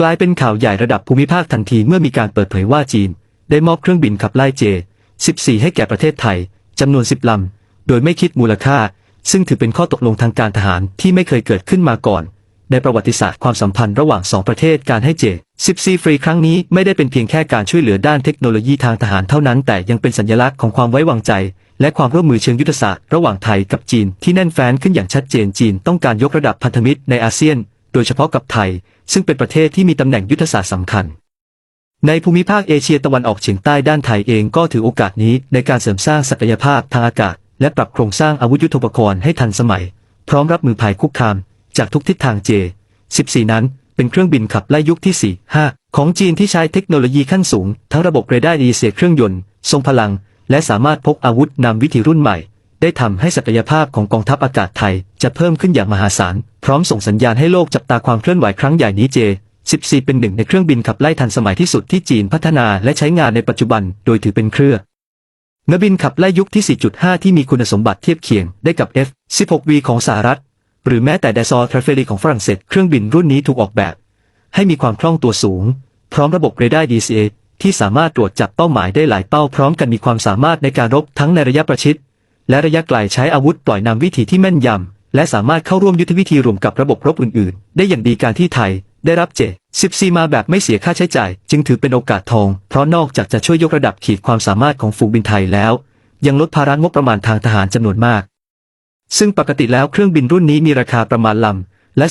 กลายเป็นข่าวใหญ่ระดับภูมิภาคทันทีเมื่อมีการเปิดเผยว่าจีน ได้มอบเครื่องบินขับไล่เจ 14 ให้แก่ประเทศไทยจำนวน 10 ลำ โดยไม่คิดมูลค่า ซึ่งถือเป็นข้อตกลงทางการทหารที่ไม่เคยเกิดขึ้นมาก่อน ในประวัติศาสตร์ความสัมพันธ์ระหว่างสองประเทศการให้เจ 14 ฟรีครั้งนี้ไม่ได้เป็นเพียงแค่การช่วยเหลือด้านเทคโนโลยีทางทหารเท่านั้น แต่ยังเป็นสัญลักษณ์ของความไว้วางใจ และความร่วมมือเชิงยุทธศาสตร์ระหว่างไทยกับจีนที่แน่นแฟ้นขึ้นอย่างชัดเจนจีน ต้องการยกระดับพันธมิตรในอาเซียน โดยเฉพาะกับไทย ซึ่งเป็นประเทศที่มีตำแหน่งยุทธศาสตร์สำคัญ ในภูมิภาคเอเชียตะวันออกเฉียงใต้ด้านไทยเองก็ถือโอกาสนี้ในการเสริมสร้างศักยภาพทางอากาศ และปรับโครงสร้างอาวุธยุทโธปกรณ์ให้ทันสมัย พร้อมรับมือภัยคุกคาม จากทุกทิศทางเจ 14 นั้นเป็นเครื่องบินขับไล่ยุคที่ 4 5 ของจีนที่ใช้เทคโนโลยีขั้นสูง ทั้งระบบเรดาร์ดีเสียเครื่องยนต์ ทรงพลัง และสามารถพกอาวุธนำวิธีรุ่นใหม่ ได้ทำให้ศักยภาพของกองทัพอากาศไทยจะเพิ่มขึ้นอย่างมหาศาล พร้อมส่งสัญญาณให้โลกจับตาความเคลื่อนไหวครั้งใหญ่นี้เจ 14 เป็นหนึ่งในเครื่องบินขับไล่ทันสมัยที่สุดที่จีนพัฒนาและใช้งานในปัจจุบัน โดยถือเป็นเครือนักบินขับไล่ยุคที่ 4.5 ที่มีคุณสมบัติเทียบเคียงได้กับ F-16V ของสหรัฐ หรือแม้แต่ Dassault Traffic ของฝรั่งเศส เครื่องบินรุ่นนี้ถูกออกแบบ ให้มีความคล่องตัวสูง พร้อมระบบเรดาร์ DCA ที่สามารถตรวจจับเป้าหมายได้หลายเป้าพร้อมกันมีความสามารถในการรบทั้งในระยะประชิด และระยะไกลใช้อาวุธปล่อยนำวิถีที่แม่นยำ และสามารถเข้าร่วมยุทธวิธีรวมกับระบบรบอื่นๆ ได้อย่างดีการที่ไทย ได้รับเจ14มาแบบไม่เสียค่าใช้จ่าย จึงถือเป็นโอกาสทอง เพราะนอกจากจะช่วยยกระดับขีดความสามารถของฝูงบินไทยแล้ว ยังลดภาระงบประมาณทางทหารจำนวนมาก ซึ่งปกติแล้วเครื่องบินรุ่นนี้มีราคาประมาณลำ และ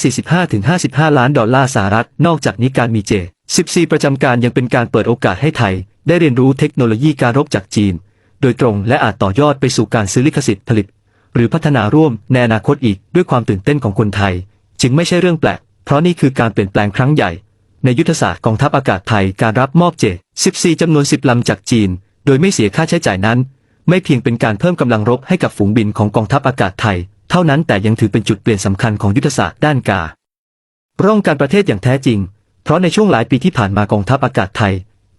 45-55 ล้านดอลลาร์สหรัฐ นอกจากนี้การมีเจ14 ประจำการยังเป็นการเปิดโอกาสให้ไทย ได้เรียนรู้เทคโนโลยีการรบจากจีน โดยตรงและอาจต่อยอดไปสู่การซื้อลิขสิทธิ์ผลิต หรือพัฒนาร่วมในอนาคตอีกด้วยความตื่นเต้นของคนไทย จึงไม่ใช่เรื่องแปลก เพราะนี่คือการเปลี่ยนแปลงครั้งใหญ่ ในยุทธศาสตร์กองทัพอากาศไทยการรับมอบเจ14จำนวน 10 ลำจากจีน โดยไม่เสียค่าใช้จ่ายนั้น ไม่เพียงเป็นการเพิ่มกำลังรบให้กับฝูงบินของกองทัพอากาศไทย เท่านั้นแต่ยังถือเป็นจุดเปลี่ยนสำคัญของยุทธศาสตร์ด้านการร่องการประเทศอย่างแท้จริง เพราะในช่วงหลายปีที่ผ่านมากองทัพอากาศไทย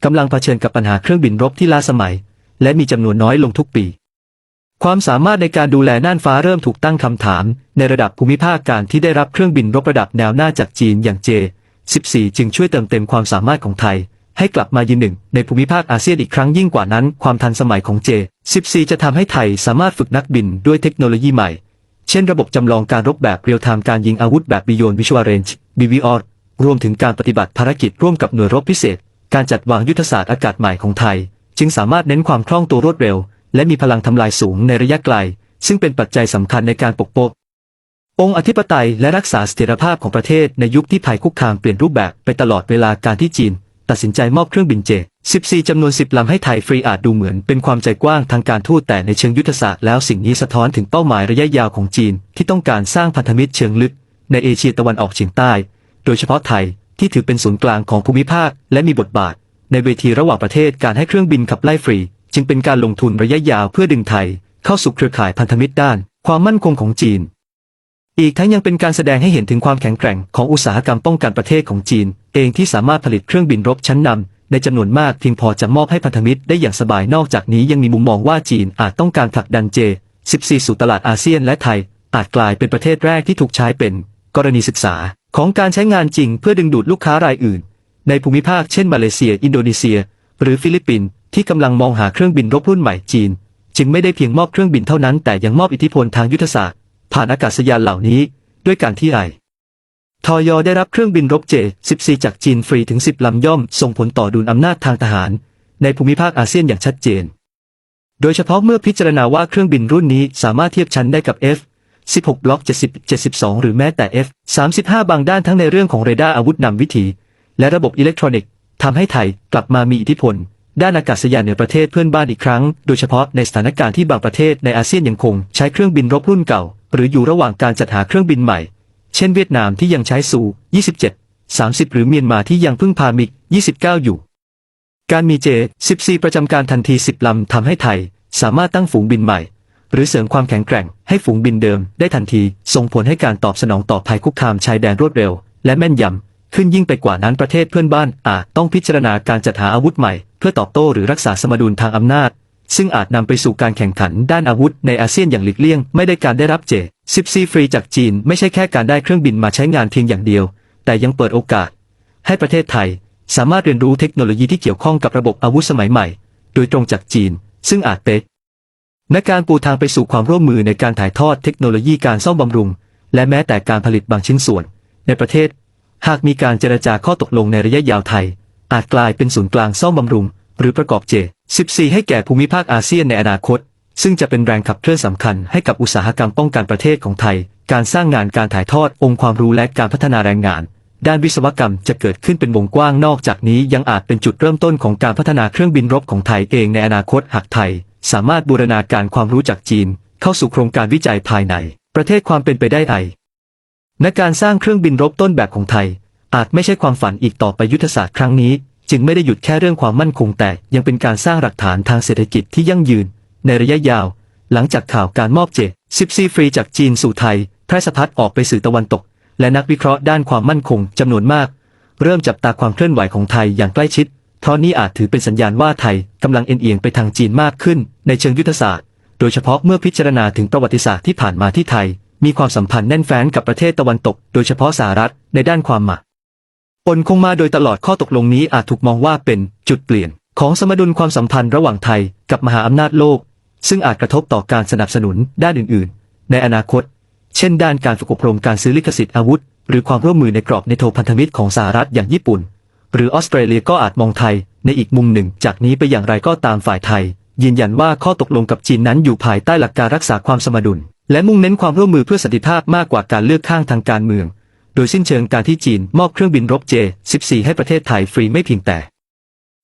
กำลังเผชิญกับปัญหาเครื่องบินรบที่ล้าสมัย และมีจำนวนน้อยลงทุกปี ความสามารถในการดูแลน่านฟ้าเริ่มถูกตั้งคำถาม ในระดับภูมิภาคการที่ได้รับเครื่องบินรบระดับแนวหน้าจากจีนอย่างเจ 14 จึงช่วยเติมเต็มความสามารถของไทย ให้กลับมายืนหนึ่งในภูมิภาคอาเซียนอีกครั้งยิ่งกว่านั้น ความทันสมัยของเจ 14 จะทำให้ไทยสามารถฝึกนักบินด้วยเทคโนโลยีใหม่ เช่นระบบจำลองการรบแบบเรียลไทม์การยิงอาวุธแบบ Beyond Visual Range BVR รวมถึงการปฏิบัติภารกิจร่วมกับหน่วยรบพิเศษ การจัดวางยุทธศาสตร์อากาศใหม่ของไทย จึงสามารถเน้นความคล่องตัวรวดเร็ว และมีพลังทำลายสูงในระยะไกล ซึ่งเป็นปัจจัยสำคัญในการปกป้ององค์อธิปไตยและรักษาเสถียรภาพของประเทศในยุคที่ภัยคุกคามเปลี่ยนรูปแบบไปตลอดเวลาการที่จีน ตัดสินใจมอบเครื่องบินเจ 14 จำนวน 10 ลำให้ไทยฟรีอาจดูเหมือนเป็นความใจกว้างทางการทูตแต่ในเชิงยุทธศาสตร์แล้วสิ่งนี้สะท้อนถึงเป้าหมายระยะยาวของจีน ที่ต้องการสร้างพันธมิตรเชิงลึก ในเอเชียตะวันออกเฉียงใต้ โดยเฉพาะไทยที่ถือเป็นศูนย์กลางของภูมิภาค และมีบทบาท ในเวทีระหว่างประเทศการให้เครื่องบินขับไล่ฟรี จึงเป็นการลงทุนระยะยาวเพื่อดึงไทย เข้าสู่เครือข่ายพันธมิตรด้าน ความมั่นคงของจีน อีกทั้งยังเป็นการแสดงให้เห็นถึงความแข็งแกร่งของอุตสาหกรรมป้องกันประเทศของจีน เองที่สามารถผลิตเครื่องบินรบชั้นนำในจำนวนมากเพียงพอจะมอบให้พันธมิตรได้อย่างสบายนอกจากนี้ยังมีมุมมองว่าจีนอาจต้องการผลักดันเจ14 สู่ตลาดอาเซียนและไทย อาจกลายเป็นประเทศแรกที่ถูกใช้เป็น กรณีศึกษาของการใช้งานจริงเพื่อดึงดูดลูกค้ารายอื่น ในภูมิภาคเช่นมาเลเซีย อินโดนีเซีย หรือฟิลิปปินส์ที่กำลังมองหาเครื่องบินรบรุ่นใหม่จีน จึงไม่ได้เพียงมอบเครื่องบินเท่านั้นแต่ยังมอบอิทธิพลทางยุทธศาสตร์ ผ่านอากาศยานเหล่านี้ ด้วยการที่ไอทอยอได้รับเครื่องบินรบเจ 14 จากจีนฟรีถึง 10 ลำย่อม ส่งผลต่อดุลอำนาจทางทหาร ในภูมิภาคอาเซียนอย่างชัดเจน โดยเฉพาะเมื่อพิจารณาว่าเครื่องบินรุ่นนี้สามารถเทียบชั้นได้กับ F 16 บล็อก 70 72 หรือแม้แต่ F 35 บางด้านทั้งในเรื่องของเรดาร์อาวุธนำวิถี และระบบอิเล็กทรอนิกส์ ทำให้ไทยกลับมามีอิทธิพล ด้านอากาศยานเหนือประเทศเพื่อนบ้านอีกครั้ง โดยเฉพาะในสถานการณ์ที่บางประเทศในอาเซียนยังคงใช้เครื่องบินรบรุ่นเก่า หรืออยู่ระหว่างการจัดหาเครื่องบินใหม่ เช่นเวียดนามที่ยังใช้ซู27 30 หรือเมียนมาที่ยังพึ่งพามิก 29 อยู่ การมีเจ 14 ประจำการทันที 10 ลำทำให้ไทย สามารถตั้งฝูงบินใหม่ หรือเสริมความแข็งแกร่งให้ฝูงบินเดิมได้ทันที ส่งผลให้การตอบสนองต่อภัยคุกคามชายแดนรวดเร็ว และแม่นยำ ขึ้นยิ่งไปกว่านั้นประเทศเพื่อนบ้านอาจต้องพิจารณาการจัดหาอาวุธใหม่ เพื่อตอบโต้หรือรักษาสมดุลทางอำนาจ ซึ่งอาจนำไปสู่การแข่งขันด้านอาวุธในอาเซียนอย่างหลีกเลี่ยง ไม่ได้การได้รับเจ14ฟรีจากจีนไม่ใช่แค่การได้เครื่องบินมาใช้งานเพียงอย่างเดียว แต่ยังเปิดโอกาส ให้ประเทศไทย สามารถเรียนรู้เทคโนโลยีที่เกี่ยวข้องกับระบบอาวุธสมัยใหม่ โดยตรงจากจีน ซึ่งอาจเป็นนการปูทางไปสู่ความร่วมมือในการถ่ายทอดเทคโนโลยีการซ่อมบำรุง และแม้แต่การผลิตบางชิ้นส่วน ในประเทศ หากมีการเจรจาข้อตกลงในระยะยาวไทย อาจกลายเป็นศูนย์กลางซ่อมบำรุง หรือประกอบเจ 14 ให้แก่ภูมิภาคอาเซียนในอนาคต ซึ่งจะเป็นแรงขับเคลื่อนสำคัญให้กับอุตสาหกรรมป้องกันประเทศของไทย การสร้างงานการถ่ายทอดองค์ความรู้และการพัฒนาแรงงาน ด้านวิศวกรรมจะเกิดขึ้นเป็นวงกว้างนอกจากนี้ยังอาจเป็นจุดเริ่มต้นของการพัฒนาเครื่องบินรบของไทยเองในอนาคตหากไทย สามารถบูรณาการความรู้จากจีน เข้าสู่โครงการวิจัยภายใน ประเทศความเป็นไปได้ไอ ในการสร้างเครื่องบินรบต้นแบบของไทย อาจไม่ใช่ความฝันอีกต่อไปยุทธศาสตร์ครั้งนี้ จึงไม่ได้หยุดแค่เรื่องความมั่นคงแต่ยังเป็นการสร้างหลักฐานทางเศรษฐกิจที่ยั่งยืน ในระยะยาว หลังจากข่าวการมอบเจ14ฟรีจากจีนสู่ไทยแพร่สะพัดออกไปสื่อตะวันตก และนักวิเคราะห์ด้านความมั่นคงจำนวนมาก เริ่มจับตาความเคลื่อนไหวของไทยอย่างใกล้ชิด เพราะนี่อาจถือเป็นสัญญาณว่าไทยกำลังเอ็นเอียงไปทางจีนมากขึ้น ในเชิงยุทธศาสตร์ โดยเฉพาะเมื่อพิจารณาถึงประวัติศาสตร์ที่ผ่านมาที่ไทย มีความสัมพันธ์แน่นแฟ้นกับประเทศตะวันตก โดยเฉพาะสหรัฐในด้านความหมากปนคงมาโดยตลอดข้อตกลงนี้อาจถูกมองว่าเป็นจุดเปลี่ยน ของสมดุลความสัมพันธ์ระหว่างไทยกับมหาอำนาจโลก ซึ่งอาจกระทบต่อการสนับสนุนด้านอื่น ๆ ในอนาคต เช่น ด้านการฝึกอบรมการซื้อลิขสิทธิ์อาวุธ หรือความร่วมมือในกรอบในโทพันธมิตรของสหรัฐอย่างญี่ปุ่น หรือออสเตรเลียก็อาจมองไทยในอีกมุมหนึ่ง จากนี้ไปอย่างไรก็ตามฝ่ายไทย ยืนยันว่าข้อตกลงกับจีนนั้นอยู่ภายใต้หลักการรักษาความสมดุล และมุ่งเน้นความร่วมมือเพื่อสันติภาพมากกว่าการเลือกข้างทางการเมือง โดยสิ้นเชิงการที่จีนมอบเครื่องบินรบเจ14 ให้ประเทศไทยฟรีไม่เพียงแต่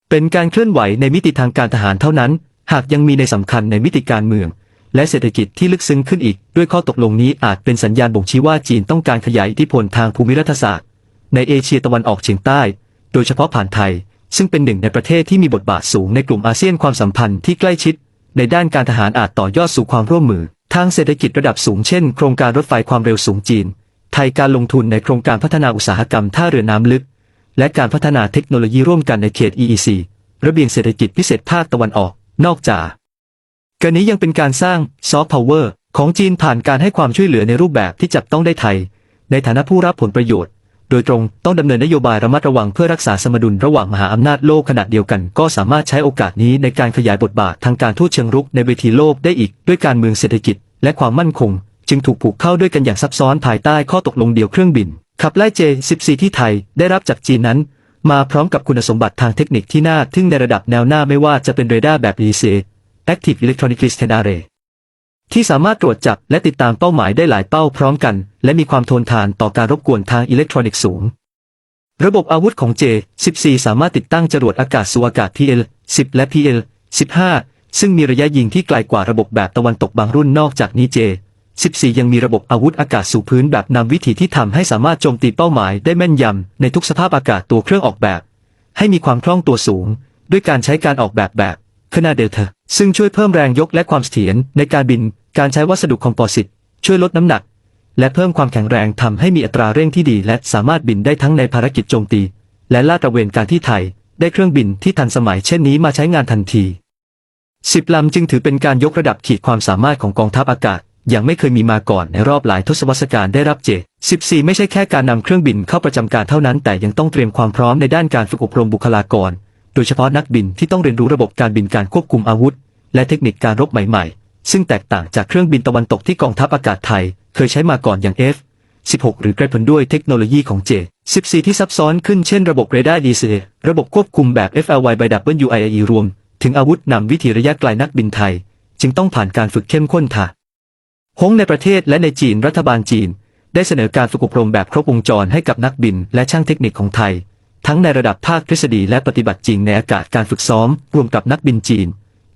เป็นการเคลื่อนไหวในมิติทางการทหารเท่านั้น หากยังมีในสำคัญในมิติการเมือง และเศรษฐกิจที่ลึกซึ้งขึ้นอีก ด้วยข้อตกลงนี้อาจเป็นสัญญาณบ่งชี้ว่าจีนต้องการขยายอิทธิพลทางภูมิรัฐศาสตร์ ในเอเชียตะวันออกเฉียงใต้ โดยเฉพาะผ่านไทย ซึ่งเป็นหนึ่งในประเทศที่มีบทบาทสูงในกลุ่มอาเซียนความสัมพันธ์ที่ใกล้ชิด ในด้านการทหารอาจต่อยอดสู่ความร่วมมือ ทางเศรษฐกิจระดับสูงเช่น โครงการรถไฟความเร็วสูงจีน ไทยการลงทุนในโครงการพัฒนาอุตสาหกรรมท่าเรือน้ำลึก และการพัฒนาเทคโนโลยีร่วมกันในเขต EEC ระเบียงเศรษฐกิจพิเศษภาคตะวันออก นอกจากกรนี้ยังเป็นการสร้างซอฟต์พาวเวอร์ของจีนผ่านการให้ความช่วยเหลือในรูปแบบที่จับต้องได้ไทย ในฐานะผู้รับผลประโยชน์ โดยตรงต้องดำเนินนโยบายระมัดระวังเพื่อรักษาสมดุลระหว่างมหาอำนาจโลกขณะเดียวกัน ก็สามารถใช้โอกาสนี้ในการขยายบทบาททางการทูตเชิงรุกในเวทีโลกได้อีก ด้วยการเมืองเศรษฐกิจ และความมั่นคง จึงถูกผูกเข้าด้วยกันอย่างซับซ้อนภายใต้ข้อตกลงเดียวเครื่องบินขับไล่เจ14 ที่ไทยได้รับจากจีนนั้น มาพร้อมกับคุณสมบัติทางเทคนิคที่น่าทึ่งในระดับแนวหน้าไม่ว่าจะเป็นเรดาร์แบบ EC Active Electronic Distance Array ที่สามารถตรวจจับและติดตามเป้าหมายได้หลายเป้าพร้อมกัน และมีความทนทานต่อการรบกวนทางอิเล็กทรอนิกส์สูง ระบบอาวุธของ J14 สามารถติดตั้งจรวดอากาศสู่อากาศ PL10 และ PL15 ซึ่งมีระยะยิงที่ไกลกว่าระบบแบบตะวันตกบางรุ่นนอกจากนี้ J14 ยังมีระบบอาวุธอากาศสู่พื้นแบบนำวิธีที่ทำให้สามารถโจมตีเป้าหมายได้แม่นยำในทุกสภาพอากาศตัวเครื่องออกแบบ ให้มีความคล่องตัวสูง ด้วยการใช้การออกแบบแบบ ขนาดเดลต้าซึ่งช่วยเพิ่มแรงยกและความเสถียรในการบิน การใช้วัสดุคอมโพสิตช่วยลดน้ำหนัก และเพิ่มความแข็งแรงทำให้มีอัตราเร่งที่ดี และสามารถบินได้ทั้งในภารกิจโจมตี และลาดตระเวนการที่ไทย ได้เครื่องบินที่ทันสมัยเช่นนี้มาใช้งานทันทีสิบลำจึงถือเป็นการยกระดับขีดความสามารถของกองทัพอากาศ อย่างไม่เคยมีมาก่อนในรอบหลายทศวรรษการได้รับเจ14 ไม่ใช่แค่การนำเครื่องบินเข้าประจำการเท่านั้น แต่ยังต้องเตรียมความพร้อมในด้านการฝึกอบรมบุคลากร โดยเฉพาะนักบินที่ต้องเรียนรู้ระบบการบินการควบคุมอาวุธ และเทคนิคการรบใหม่ๆ ซึ่งแตกต่างจากเครื่องบินตะวันตกที่กองทัพอากาศไทย เคยใช้มาก่อนอย่าง F 16 หรือ Gripen ด้วยเทคโนโลยีของ J 14 ที่ซับซ้อนขึ้นเช่นระบบเรดาร์ DC ระบบควบคุมแบบ FLY by WIAE รวม ถึงอาวุธนำวิถีระยะไกลนักบินไทย จึงต้องผ่านการฝึกเข้มข้นค่ะฮงในประเทศและในจีนรัฐบาลจีน ได้เสนอการฝึกอบรมแบบครบวงจรให้กับนักบินและช่างเทคนิคของไทย ทั้งในระดับภาคทฤษฎีและปฏิบัติจริงในอากาศการฝึกซ้อม รวมกับนักบินจีน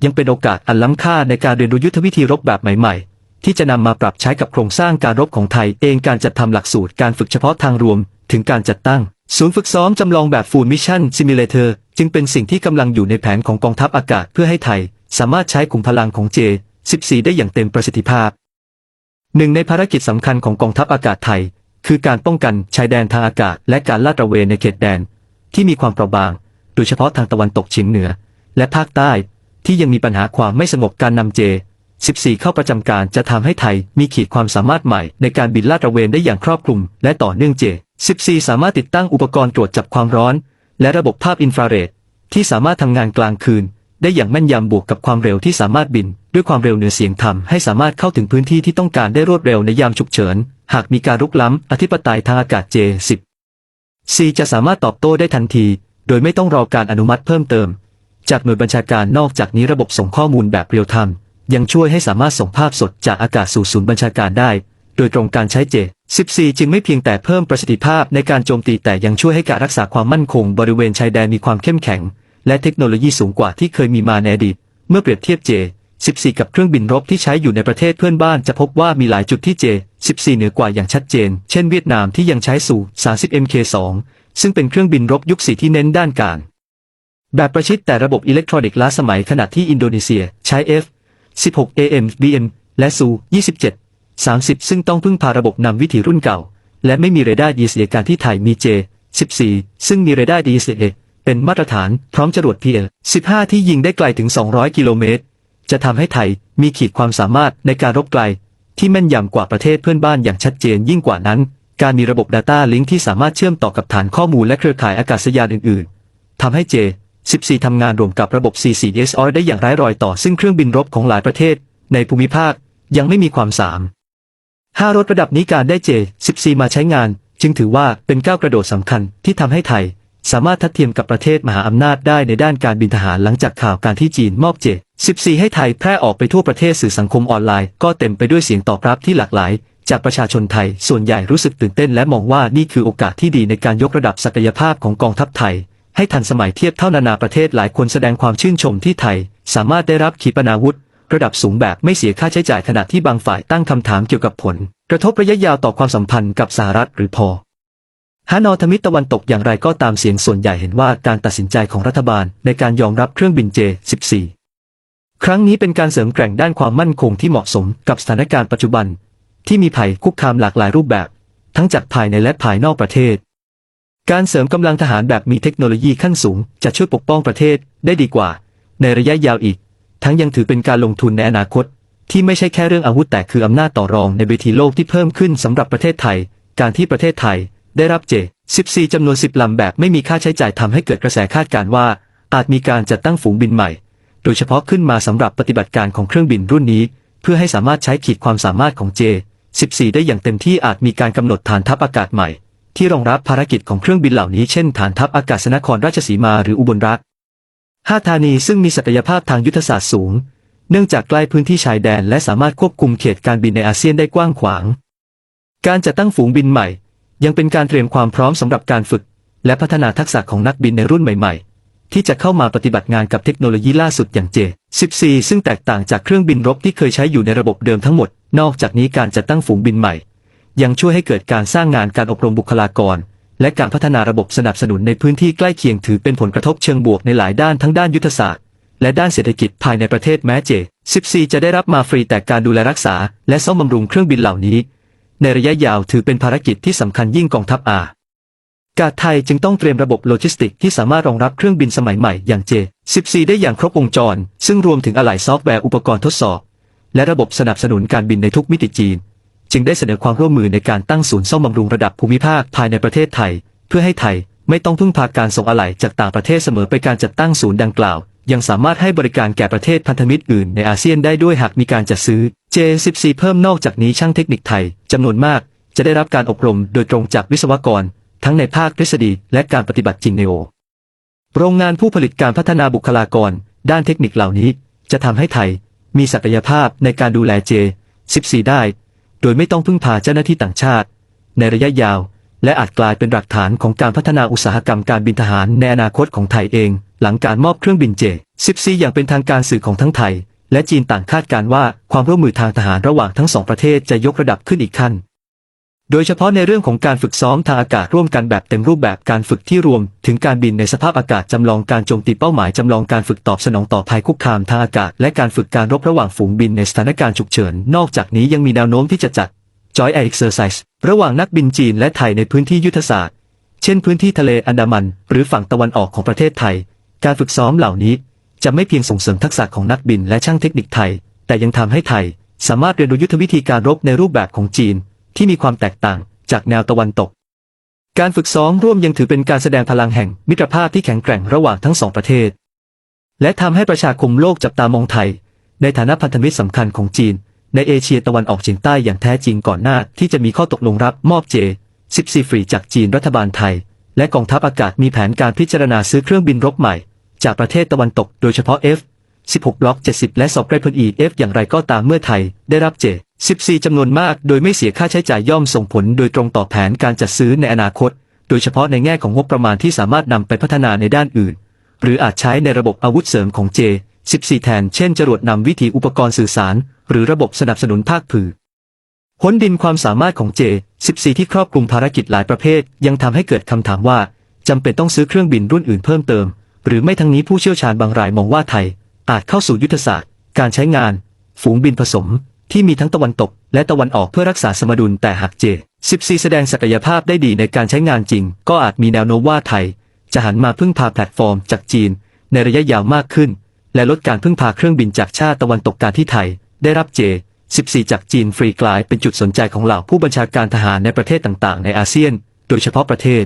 ยังเป็นโอกาสอันล้ำค่าในการเรียนรู้ยุทธวิธีรบแบบใหม่ ๆ ที่จะนำมาปรับใช้กับโครงสร้างการรบของไทย เองการจัดทำหลักสูตรการฝึกเฉพาะทางรวม ถึงการจัดตั้ง ศูนย์ฝึกซ้อมจำลองแบบ Full Mission Simulator จึงเป็นสิ่งที่กำลังอยู่ในแผนของกองทัพอากาศเพื่อให้ไทย สามารถใช้ขุมพลังของ J14 ได้อย่างเต็มประสิทธิภาพหนึ่งในภารกิจสำคัญของกองทัพอากาศไทย คือการป้องกันชายแดนทางอากาศ และการลาดตระเวนในเขตแดน ที่มีความเปราะบาง โดยเฉพาะทางตะวันตกเฉียงเหนือ และภาคใต้ที่ยังมีปัญหาความไม่สงบการนำเจ 14 เข้าประจำการจะทำให้ไทยมีขีดความสามารถใหม่ในการบินลาดตระเวนได้อย่างครอบคลุม และต่อเนื่องเจ 14 สามารถติดตั้งอุปกรณ์ตรวจจับความร้อน และระบบภาพอินฟราเรดที่สามารถทำงานกลางคืน ได้อย่างแม่นยำบวกกับความเร็วที่สามารถบิน ด้วยความเร็วเหนือเสียงทำให้สามารถเข้าถึงพื้นที่ที่ต้องการได้รวดเร็วในยามฉุกเฉิน หากมีการรุกล้ำอธิปไตยทางอากาศ J10 C จะสามารถตอบโต้ได้ทันที โดยไม่ต้องรอการอนุมัติเพิ่มเติม จากหน่วยบัญชาการนอกจากนี้ระบบส่งข้อมูลแบบเรียลไทม์ยังช่วยให้สามารถส่งภาพสดจากอากาศสู่ศูนย์บัญชาการได้ โดยตรงการใช้เจ14 จึงไม่เพียงแต่เพิ่มประสิทธิภาพในการโจมตีแต่ยังช่วยให้การรักษาความมั่นคงบริเวณชายแดนมีความเข้มแข็ง และเทคโนโลยีสูงกว่าที่เคยมีมาในอดีตเมื่อเปรียบเทียบเจ 14 กับเครื่องบินรบที่ใช้อยู่ในประเทศเพื่อนบ้านจะพบว่ามีหลายจุดที่เจ14 เหนือกว่าอย่างชัดเจน เช่นเวียดนามที่ยังใช้สู่ 30 MK2 ซึ่งเป็นเครื่องบินรบยุคสีที่เน้นด้านการ แบบประชิดแต่ระบบอิเล็กทรอนิกส์ล้าสมัยขณะที่อินโดนีเซียใช้ F 16 AM BM และซู27 30 ซึ่งต้องพึ่งพาระบบนำวิถีรุ่นเก่า และไม่มีเรดาร์ดีเสียการที่ไทยมี J 14 ซึ่งมีเรดาร์ดีเสียเป็นมาตรฐานพร้อมจรวด PL 15 ที่ยิงได้ไกลถึง 200 กิโลเมตร จะทำให้ไทยมีขีดความสามารถในการรบไกล ที่แม่นยำกว่าประเทศเพื่อนบ้านอย่างชัดเจนยิ่งกว่านั้น การมีระบบ Data Link ที่สามารถเชื่อมต่อกับฐานข้อมูลและเครือข่ายอากาศยานอื่นๆทำให้ J 14 ทำงานรวมกับระบบ CCSR ได้อย่างไร้รอยต่อซึ่งเครื่องบินรบของหลายประเทศ ในภูมิภาคยังไม่มีความสามห้ารถระดับนี้การได้ J 14 มาใช้งาน จึงถือว่าเป็นก้าวกระโดดสำคัญที่ทำให้ไทย สามารถทัดเทียมกับประเทศมหาอำนาจได้ในด้านการบินทหารหลังจากข่าวการที่จีนมอบเจ14 ให้ไทยแพร่ออกไปทั่วประเทศสื่อสังคมออนไลน์ ก็เต็มไปด้วยเสียงตอบรับที่หลากหลาย จากประชาชนไทย ส่วนใหญ่รู้สึกตื่นเต้นและมองว่านี่คือโอกาสที่ดีในการยกระดับศักยภาพของกองทัพไทย ให้ทันสมัยเทียบเท่านานาประเทศหลายคนแสดงความชื่นชมที่ไทย สามารถได้รับขีปนาวุธระดับสูงแบบไม่เสียค่าใช้จ่ายขณะที่บางฝ่ายตั้งคำถามเกี่ยวกับผล กระทบระยะยาวต่อความสัมพันธ์กับสหรัฐหรือพอ ฮานอทมิตรตะวันตกอย่างไรก็ตามเสียงส่วนใหญ่เห็นว่าการตัดสินใจของรัฐบาลในการยอมรับเครื่องบินเจ 14 ครั้งนี้เป็นการเสริมแกร่งด้านความมั่นคงที่เหมาะสมกับสถานการณ์ปัจจุบัน ที่มีภัยคุกคามหลากหลายรูปแบบ ทั้งจากภายในและภายนอกประเทศ การเสริมกำลังทหารแบบมีเทคโนโลยีขั้นสูง จะช่วยปกป้องประเทศได้ดีกว่า ในระยะยาวอีก ทั้งยังถือเป็นการลงทุนในอนาคต ที่ไม่ใช่แค่เรื่องอาวุธแต่คืออำนาจต่อรองในเวทีโลกที่เพิ่มขึ้นสำหรับประเทศไทย การที่ประเทศไทย ได้รับเจ 14 จำนวน 10 ลำแบบไม่มีค่าใช้จ่ายทำให้เกิดกระแสคาดการณ์ว่า อาจมีการจัดตั้งฝูงบินใหม่ โดยเฉพาะขึ้นมาสำหรับปฏิบัติการของเครื่องบินรุ่นนี้ เพื่อให้สามารถใช้ขีดความสามารถของ J 14 ได้อย่างเต็มที่อาจมีการกำหนดฐานทัพอากาศใหม่ ที่รองรับภารกิจของเครื่องบินเหล่านี้เช่นฐานทัพอากาศนครราชสีมาหรืออุบลรัฐห้าธานีซึ่งมีศักยภาพทางยุทธศาสตร์สูง เนื่องจากใกล้พื้นที่ชายแดนและสามารถควบคุมเขตการบินในอาเซียนได้กว้างขวาง การจัดตั้งฝูงบินใหม่ ยังเป็นการเตรียมความพร้อมสำหรับการฝึก และพัฒนาทักษะของนักบินในรุ่นใหม่ ๆ ที่จะเข้ามาปฏิบัติงานกับเทคโนโลยีล่าสุดอย่าง J14 ซึ่งแตกต่างจากเครื่องบินรบที่เคยใช้อยู่ในระบบเดิมทั้งหมด นอกจากนี้การจัดตั้งฝูงบินใหม่ ยังช่วยให้เกิดการสร้างงานการอบรมบุคลากร และการพัฒนาระบบสนับสนุนในพื้นที่ใกล้เคียงถือเป็นผลกระทบเชิงบวกในหลายด้านทั้งด้านยุทธศาสตร์และด้านเศรษฐกิจภายในประเทศแม้เจ14 จะได้รับมาฟรีแต่การดูแลรักษา และซ่อมบำรุงเครื่องบินเหล่านี้ ในระยะยาวถือเป็นภารกิจที่สำคัญยิ่งกองทัพอาการไทยจึงต้องเตรียมระบบโลจิสติกที่สามารถรองรับเครื่องบินสมัยใหม่อย่าง J14 ได้อย่างครบวงจร ซึ่งรวมถึงอะไหล่ซอฟต์แวร์อุปกรณ์ทดสอบ และระบบสนับสนุนการบินในทุกมิติจีน จึงได้เสนอความร่วมมือในการตั้งศูนย์ซ่อมบำรุงระดับภูมิภาคภายในประเทศไทย เพื่อให้ไทยไม่ต้องพึ่งพาการส่งอะไหล่จากต่างประเทศเสมอไปการจัดตั้งศูนย์ดังกล่าว ยังสามารถให้บริการแก่ประเทศพันธมิตรอื่นในอาเซียนได้ด้วยหากมีการจัดซื้อ J14 เพิ่มนอกจากนี้ช่างเทคนิคไทยจำนวนมาก จะได้รับการอบรมโดยตรงจากวิศวกร ทั้งในภาคทฤษฎีและการปฏิบัติจริงในโอโรงงานผู้ผลิตการพัฒนาบุคลากร ด้านเทคนิคเหล่านี้ จะทำให้ไทย มีศักยภาพในการดูแลเจ14 ได้ โดยไม่ต้องพึ่งพาเจ้าหน้าที่ต่างชาติ ในระยะยาว และอาจกลายเป็นหลักฐานของการพัฒนาอุตสาหกรรมการบินทหารในอนาคตของไทยเอง หลังการมอบเครื่องบินเจ14อย่างเป็นทางการสื่อของทั้งไทย และจีนต่างคาดการว่าความร่วมมือทางทหารระหว่างทั้งสองประเทศจะยกระดับขึ้นอีกขั้น โดยเฉพาะในเรื่องของการฝึกซ้อมทางอากาศร่วมกันแบบเต็มรูปแบบการฝึกที่รวม ถึงการบินในสภาพอากาศจำลองการโจมตีเป้าหมายจำลองการฝึกตอบสนองต่อภัยคุกคามทางอากาศ และการฝึกการรบระหว่างฝูงบินในสถานการณ์ฉุกเฉิน นอกจากนี้ยังมีแนวโน้มที่จะจัด Joint Air Exercise ระหว่างนักบินจีนและไทยในพื้นที่ยุทธศาสตร์ เช่นพื้นที่ทะเลอันดามัน หรือฝั่งตะวันออกของประเทศไทย การฝึกซ้อมเหล่านี้จะไม่เพียงส่งเสริมทักษะของนักบินและช่างเทคนิคไทย แต่ยังทำให้ไทย สามารถเรียนรู้ยุทธวิธีการรบในรูปแบบของจีน ที่มีความแตกต่างจากแนวตะวันตก การฝึกซ้อมร่วมยังถือเป็นการแสดงพลังแห่งมิตรภาพที่แข็งแกร่งระหว่างทั้งสองประเทศ และทำให้ประชาคมโลกจับตามองไทย ในฐานะพันธมิตรสำคัญของจีน ในเอเชียตะวันออกเฉียงใต้อย่างแท้จริงก่อนหน้า ที่จะมีข้อตกลงรับมอบเจ 14 ฟรีจากจีนรัฐบาลไทย และกองทัพอากาศมีแผนการพิจารณาซื้อเครื่องบินรบใหม่ จากประเทศตะวันตกโดยเฉพาะ F 16บล็อก 70 และสอบไรพล EF อย่างไรก็ตามเมื่อไทย ได้รับเจ14จำนวนมาก โดยไม่เสียค่าใช้จ่ายย่อมส่งผลโดยตรงต่อแผนการจัดซื้อในอนาคต โดยเฉพาะในแง่ของงบประมาณที่สามารถนำไปพัฒนาในด้านอื่น หรืออาจใช้ในระบบอาวุธเสริมของ J 14 แทน เช่นจรวดนำวิธีอุปกรณ์สื่อสาร หรือระบบสนับสนุนภาคผือพ้นดินความสามารถของ J 14 ที่ครอบคลุมภารกิจหลายประเภท ยังทำให้เกิดคำถามว่าจำเป็นต้องซื้อเครื่องบินรุ่นอื่นเพิ่มเติม หรือไม่ทั้งนี้ผู้เชี่ยวชาญบางรายมองว่าไทย อาจเข้าสู่ยุทธศาสตร์ การใช้งาน ฝูงบินผสม ที่มีทั้งตะวันตก และตะวันออกเพื่อรักษาสมดุลแต่หากเจ14 แสดงศักยภาพได้ดีในการใช้งานจริง ก็อาจมีแนวโน้มว่าไทย จะหันมาพึ่งพาแพลตฟอร์มจากจีน ในระยะยาวมากขึ้น และลดการพึ่งพาเครื่องบินจากชาติตะวันตกการที่ไทย ได้รับเจ14 จากจีนฟรีกลายเป็นจุดสนใจของเหล่าผู้บัญชาการทหารในประเทศต่างๆ ในอาเซียน โดยเฉพาะประเทศ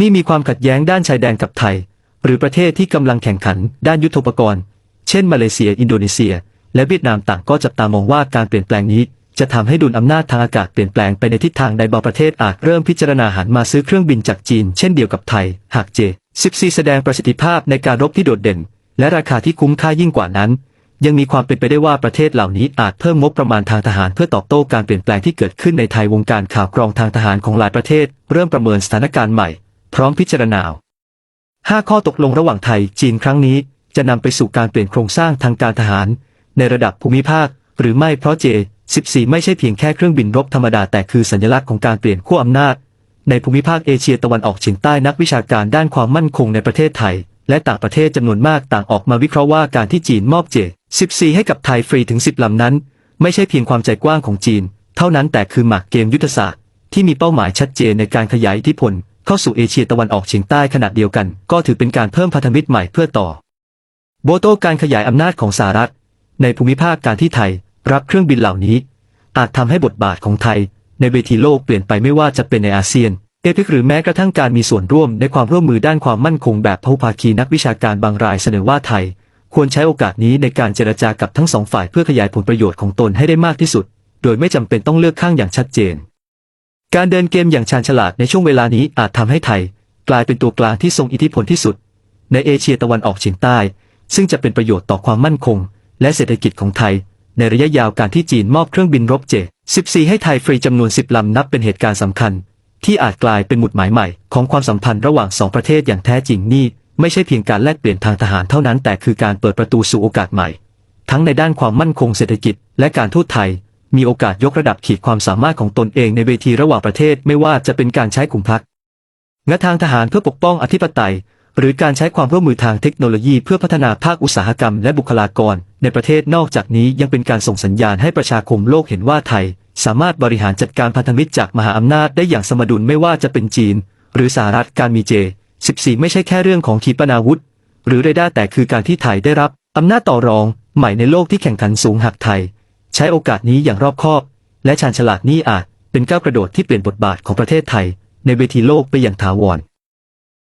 นี่มีความขัดแย้งด้านชายแดนกับไทย หรือประเทศที่กำลังแข่งขันด้านยุทโธปกรณ์ เช่น มาเลเซีย อินโดนีเซีย และเวียดนามต่างก็จับตามองว่าการเปลี่ยนแปลงนี้ จะทำให้ดุลอำนาจทางอากาศเปลี่ยนแปลงไปในทิศทางใดบางประเทศอาจเริ่มพิจารณาหันมาซื้อเครื่องบินจากจีน เช่นเดียวกับไทย หากเจ14แสดงประสิทธิภาพในการรบที่โดดเด่น และราคาที่คุ้มค่ายิ่งกว่านั้น ยังมีความเป็นไปได้ว่าประเทศเหล่านี้อาจเพิ่มงบประมาณทางทหารเพื่อตอบโต้การเปลี่ยนแปลงที่เกิดขึ้นในไทยวงการข่าวกรองทางทหารของหลายประเทศ เริ่มประเมินสถานการณ์ใหม่ พร้อมพิจารณา 5 ข้อตกลงระหว่างไทยจีนครั้งนี้จะนำไปสู่การเปลี่ยนโครงสร้างทางการทหาร ในระดับภูมิภาค หรือไม่เพราะเจ 14 ไม่ใช่เพียงแค่เครื่องบินรบธรรมดาแต่คือสัญลักษณ์ของการเปลี่ยนขั้วอำนาจ ในภูมิภาคเอเชียตะวันออกเฉียงใต้นักวิชาการด้านความมั่นคงในประเทศไทย และต่างประเทศจำนวนมากต่างออกมาวิเคราะห์ว่าการที่จีนมอบเจ 14 ให้กับไทยฟรีถึง 10 ลำนั้น ไม่ใช่เพียงความใจกว้างของจีน เท่านั้นแต่คือหมากเกมยุทธศาสตร์ที่มีเป้าหมายชัดเจนในการขยายอิทธิพล เข้าสู่เอเชียตะวันออกเฉียงใต้ขนาดเดียวกัน ก็ถือเป็นการเพิ่มพันธมิตรใหม่เพื่อต่อ โบโต้การขยายอำนาจของสหรัฐ ในภูมิภาคการที่ไทย รับเครื่องบินเหล่านี้ อาจทำให้บทบาทของไทย ในเวทีโลกเปลี่ยนไปไม่ว่าจะเป็นในอาเซียน เอพิกหรือแม้กระทั่งการมีส่วนร่วมในความร่วมมือด้านความมั่นคงแบบพหุภาคีนักวิชาการบางรายเสนอว่าไทย ควรใช้โอกาสนี้ในการเจรจากับทั้งสองฝ่ายเพื่อขยายผลประโยชน์ของตนให้ได้มากที่สุด โดยไม่จำเป็นต้องเลือกข้างอย่างชัดเจน การเดินเกมอย่างชาญฉลาดในช่วงเวลานี้อาจทำให้ไทย กลายเป็นตัวกลางที่ทรงอิทธิพลที่สุด ในเอเชียตะวันออกเฉียงใต้ ซึ่งจะเป็นประโยชน์ต่อความมั่นคง และเศรษฐกิจของไทย ในระยะยาวการที่จีนมอบเครื่องบินรบเจ14 ให้ไทยฟรีจำนวน 10 ลำนับเป็นเหตุการณ์สำคัญ ที่อาจกลายเป็นหมุดหมายใหม่ของความสัมพันธ์ระหว่างสองประเทศอย่างแท้จริงนี่ไม่ใช่เพียงการแลกเปลี่ยนทางทหารเท่านั้นแต่คือการเปิดประตูสู่โอกาสใหม่ ทั้งในด้านความมั่นคงเศรษฐกิจและการทูตไทย มีโอกาสยกระดับขีดความสามารถของตนเองในเวทีระหว่างประเทศไม่ว่าจะเป็นการใช้ขุมพลักงทางทหารเพื่อปกป้องอธิปไตย หรือการใช้ความร่วมมือทางเทคโนโลยีเพื่อพัฒนาภาคอุตสาหกรรมและบุคลากร ในประเทศนอกจากนี้ยังเป็นการส่งสัญญาณให้ประชาคมโลกเห็นว่าไทย สามารถบริหารจัดการพันธมิตรจากมหาอำนาจได้อย่างสมดุลไม่ว่าจะเป็นจีน หรือสหรัฐการมีเจ 14 ไม่ใช่แค่เรื่องของขีปนาวุธ หรือเรดาร์แต่คือการที่ไทยได้รับอำนาจต่อรอง ใหม่ในโลกที่แข่งขันสูงหากไทย ใช้โอกาสนี้อย่างรอบคอบ และชาญฉลาดนี่อาจเป็นก้าวกระโดดที่เปลี่ยนบทบาทของประเทศไทย ในเวทีโลกไปอย่างถาวร